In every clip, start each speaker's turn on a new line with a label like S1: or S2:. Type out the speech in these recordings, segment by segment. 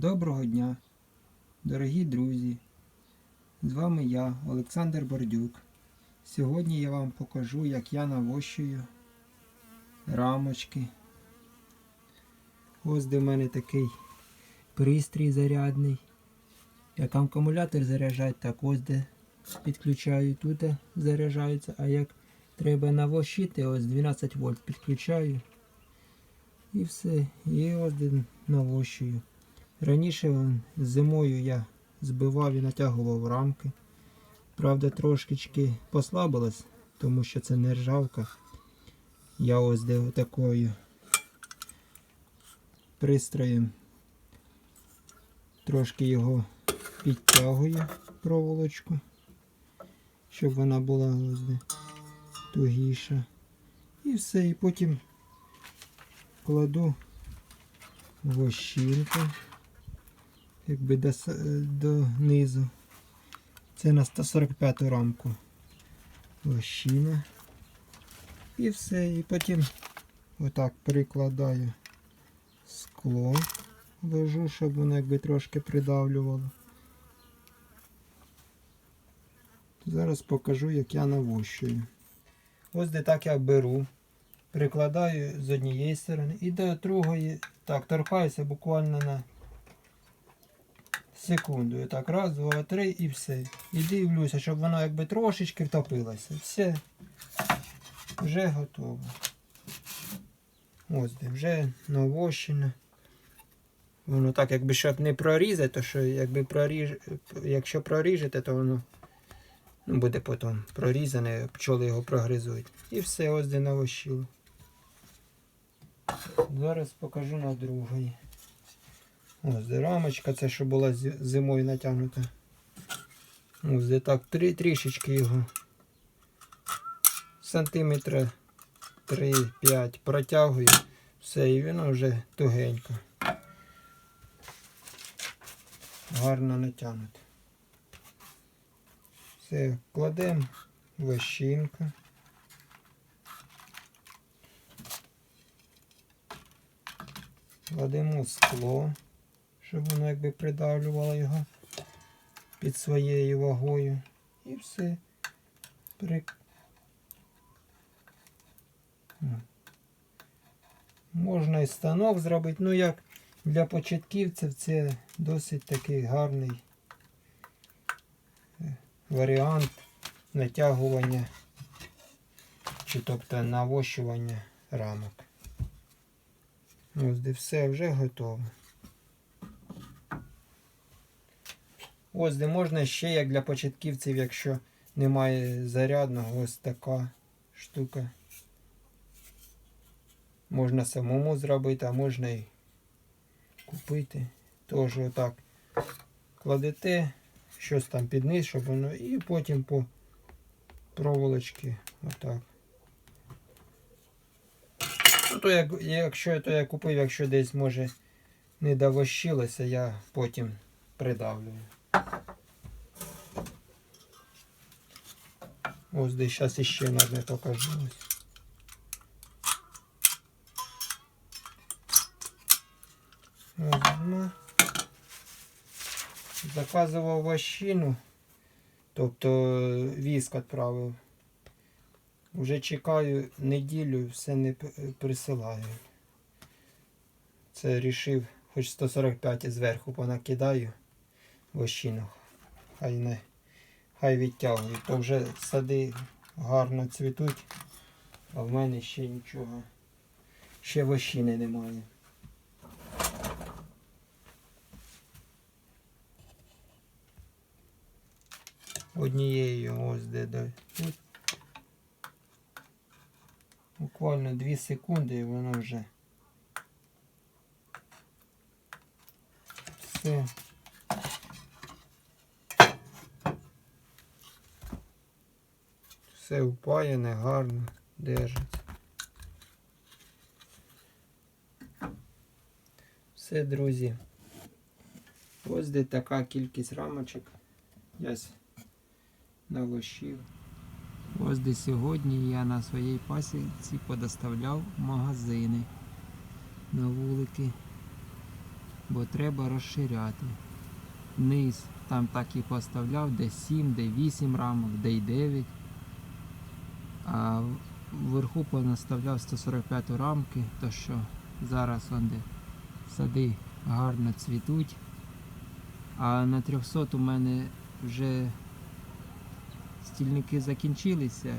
S1: Доброго дня, дорогі друзі! З вами я, Олександр Бордюк. Сьогодні я вам покажу, як я навощую рамочки. Ось де в мене такий пристрій зарядний. Як акумулятор заряджать, так ось де підключаю, тут заряджається, а як треба навощити, ось 12 вольт підключаю. І все. І ось де навощую. Раніше зимою я збивав і натягував рамки. Правда, трошечки послабилось, тому що це не ржавка. Я ось де отакою пристроєм трошки його підтягую проволочку, щоб вона була ось де тугіша. І все, і потім кладу вощинку якби до, до низу. Це на 145 рамку вощина. І все. І потім отак перекладаю скло, ложу, щоб воно якби трошки придавлювало. Зараз покажу, як я навощую. Ось де так я беру. Прикладаю з однієї сторони і до другої так торкаюся буквально на секунду. Так, раз, два, три і все. І дивлюся, щоб воно якби трошечки втопилося. Все. Вже готово. Ось де, вже навощено. Воно так, якби щоб не прорізати, то що якби проріж... якщо проріжете, то воно ну, буде потім прорізане, пчоли його прогризують. І все, ось де навощило. Зараз покажу на другої. Ось де рамочка, це що була зимою натягнута. Ось де так трі, трішечки його. Сантиметра 3-5 протягую. Все, і воно вже тугенько. Гарно натягнуто. Все, кладемо вощинку. Кладемо скло, щоб воно якби придавлювало його під своєю вагою. І все. При... Можна і станок зробити, ну як для початківців це досить такий гарний е, варіант натягування чи тобто навощування рамок. Ось де все вже готово. Ось де можна ще як для початківців, якщо немає зарядного, ось така штука. Можна самому зробити, а можна і купити. Тож отак кладете щось там під низ, щоб воно і потім по проволочці отак. Ну, то як, якщо то я купив, якщо десь може не довощилося, я потім придавлюю. Ось десь зараз іще одне покажу. Заказував вощину, тобто віск відправив. Уже чекаю неділю, все не присилаю. Це рішив, хоч 145 зверху понакидаю вощину. Хай не хай відтягують. То вже сади гарно цвітуть, а в мене ще нічого. Ще вощини немає. Однією ось де до. Буквально 2 секунди і воно вже все. Все впаяне, гарно держиться. Все, друзі. Ось де така кількість рамочок. Я навощив. Ось де сьогодні я на своїй пасіці подоставляв магазини на вулики. бо треба розширяти. Низ там так і поставляв, де 7, де 8 рамок, де й 9. А вверху понаставляв 145 рамки, то що зараз он де сади гарно цвітуть. А на 300 у мене вже стільники закінчилися,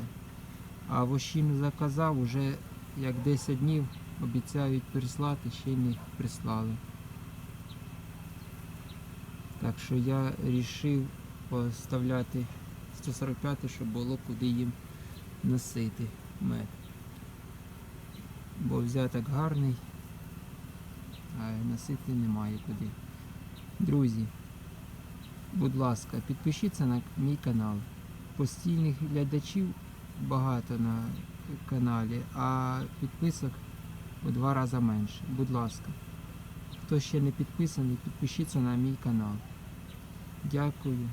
S1: а вощину заказав, уже як 10 днів обіцяють прислати, ще й не прислали. Так що я вирішив поставляти 145, щоб було куди їм носити мед. Бо взяток гарний, а носити немає куди. Друзі, будь ласка, підпишіться на мій канал. Постійних глядачів багато на каналі, а підписок у два рази менше. Будь ласка. Хто ще не підписаний, підпишіться на мій канал. Дякую.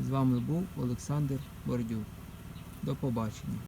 S1: З вами був Олександр Бордюк. До побачення.